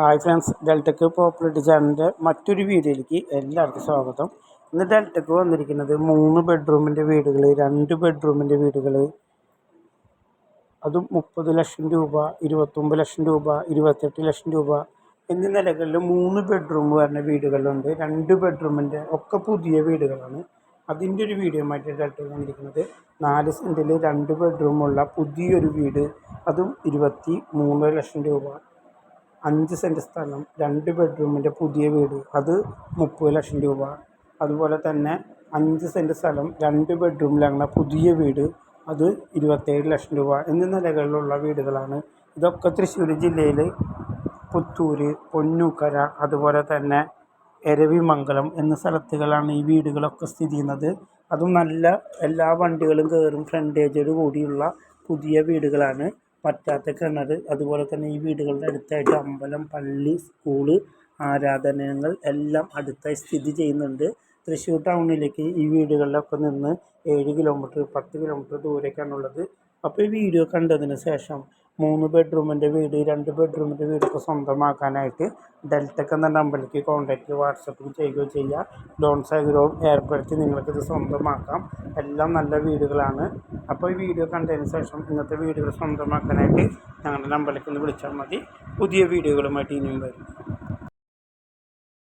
Hi friends ഡെൽറ്റക്ക് പോപ്പുലറ്റി ചാനലിന്റെ മറ്റൊരു വീഡിയോയിലേക്ക് എല്ലാവർക്കും സ്വാഗതം. ഇന്ന് ഡെൽറ്റക്ക് വന്നിരിക്കുന്നത് മൂന്ന് ബെഡ്റൂമിന്റെ വീടുകൾ രണ്ട് ബെഡ്റൂമിന്റെ വീടുകൾ അതും മുപ്പത് ലക്ഷം രൂപ ഇരുപത്തൊമ്പത് ലക്ഷം രൂപ ഇരുപത്തെട്ട് ലക്ഷം രൂപ എന്നീ നിലകളിൽ മൂന്ന് ബെഡ്റൂം വരുന്ന വീടുകളുണ്ട്. രണ്ട് ബെഡ്റൂമിന്റെ ഒക്കെ പുതിയ വീടുകളാണ്. അതിന്റെ ഒരു വീഡിയോ ആയിട്ട് ഡെൽറ്റ വന്നിരിക്കുന്നത്. നാല് സെന്റിൽ രണ്ട് ബെഡ്റൂമുള്ള പുതിയൊരു വീട്. അതും ഇരുപത്തി മൂന്ന് ലക്ഷം രൂപ. അഞ്ച് സെന്റ് സ്ഥലം രണ്ട് ബെഡ്റൂമിന്റെ പുതിയ വീട് അത് മുപ്പത് ലക്ഷം രൂപ. അതുപോലെ തന്നെ അഞ്ച് സെന്റ് സ്ഥലം രണ്ട് ബെഡ്റൂമിലങ്ങനെ പുതിയ വീട് അത് ഇരുപത്തേഴ് ലക്ഷം രൂപ എന്നീ നിലകളിലുള്ള വീടുകളാണ്. ഇതൊക്കെ തൃശ്ശൂർ ജില്ലയിൽ പുത്തൂർ പൊന്നൂക്കര അതുപോലെ തന്നെ എരവിമംഗലം എന്ന സ്ഥലത്തുകളാണ് ഈ വീടുകളൊക്കെ സ്ഥിതി ചെയ്യുന്നത്. അതും നല്ല എല്ലാ വണ്ടികളും കയറും ഫ്രണ്ടേജോട് കൂടിയുള്ള പുതിയ വീടുകളാണ്. പറ്റാത്ത കിണർ അതുപോലെ തന്നെ ഈ വീടുകളുടെ അടുത്തായിട്ട് അമ്പലം പള്ളി സ്കൂൾ ആരാധനകൾ എല്ലാം അടുത്തായി സ്ഥിതി ചെയ്യുന്നുണ്ട്. തൃശ്ശൂർ ടൗണിലേക്ക് ഈ വീടുകളിലൊക്കെ നിന്ന് ഏഴ് കിലോമീറ്റർ പത്ത് കിലോമീറ്റർ ദൂരേക്കാണുള്ളത്. അപ്പോൾ ഈ വീഡിയോ കണ്ടതിന് ശേഷം മൂന്ന് ബെഡ്റൂമിന്റെ വീട് രണ്ട് ബെഡ്റൂമിന്റെ വീടൊക്കെ സ്വന്തമാക്കാനായിട്ട് ഡെൽറ്റക്ക് എന്ന നമ്പറിലേക്ക് കോൺടാക്റ്റ് വാട്സപ്പിൽ ചെയ്യുകയോ ചെയ്യുക ലോൺ സൗകര്യവും ഏർപ്പെടുത്തി നിങ്ങൾക്കിത് സ്വന്തമാക്കാം. എല്ലാം നല്ല വീടുകളാണ്. അപ്പോൾ ഈ വീഡിയോ കണ്ടതിന് ശേഷം ഇന്നത്തെ വീടുകൾ സ്വന്തമാക്കാനായിട്ട് ഞങ്ങളുടെ നമ്പറിലേക്ക് ഒന്ന് വിളിച്ചാൽ മതി. പുതിയ വീഡിയോകളുമായിട്ട് ഇനിയും വരും.